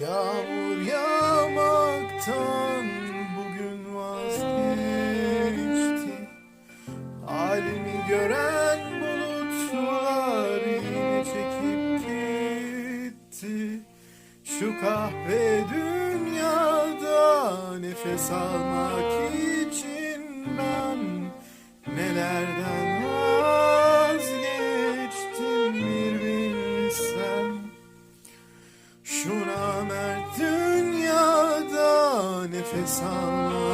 Yağmur yağmaktan bugün vazgeçti. Halimi gören bulutlar yine çekip gitti. Şu kahve dünyada nefes almak için nefes almak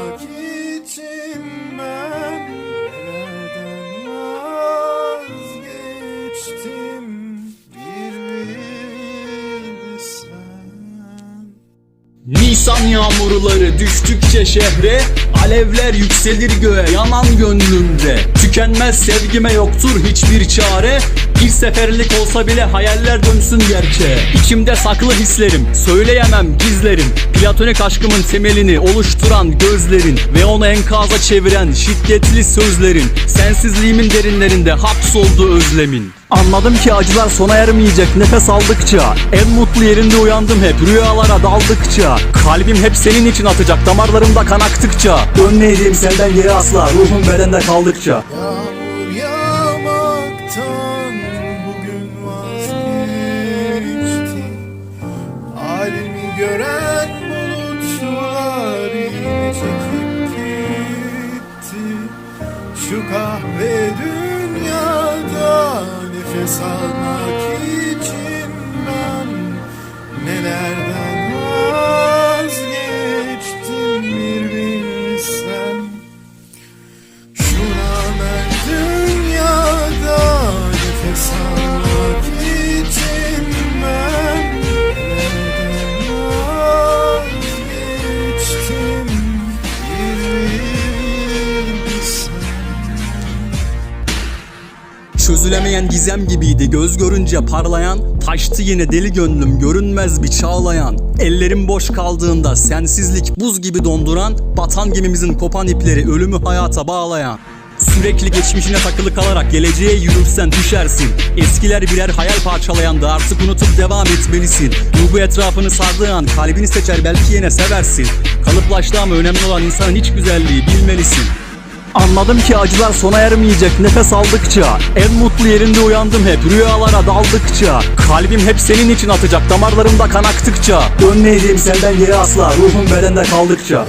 Nisan yağmurları düştükçe şehre Alevler yükselir göğe yanan gönlümde. Tükenmez sevgime yoktur hiçbir çare Bir seferlik olsa bile hayaller dönsün gerçeğe. İçimde saklı hislerim söyleyemem gizlerim. Platonik aşkımın temelini oluşturan gözlerin Ve onu enkaza çeviren şiddetli sözlerin Sensizliğimin derinlerinde hapsoldu özlemin. Anladım ki acılar sona ermeyecek nefes aldıkça En mutlu yerinde uyandım hep rüyalara daldıkça Kalbim hep senin için atacak damarlarımda kan aktıkça. Dönmeyeceğim senden geri asla ruhum bedende kaldıkça. Yağmur yağmaktan bugün vazgeçti. Halimi gören bulutlar yine çekip gitti. Şu kahve dünyada nefes almak için Çözülemeyen gizem gibiydi. Göz görünce parlayan Taştı yine deli gönlüm görünmez bir çağlayan. Ellerim boş kaldığında sensizlik buz gibi donduran Batan gemimizin kopan ipleri ölümü hayata bağlayan. Sürekli geçmişine takılı kalarak geleceğe yürürsen düşersin. Eskiler birer hayal parçalayan da artık unutup devam etmelisin. Duygu etrafını sardığı an kalbini seçer belki yine seversin. Kalıplaştı ama önemli olan insanın iç güzelliği bilmelisin Anladım ki acılar sona ermeyecek. Nefes aldıkça En mutlu yerinde uyandım hep. Rüyalara daldıkça Kalbim hep senin için atacak. Damarlarımda kan aktıkça Dönmeyeceğim senden geri asla. Ruhum bedende kaldıkça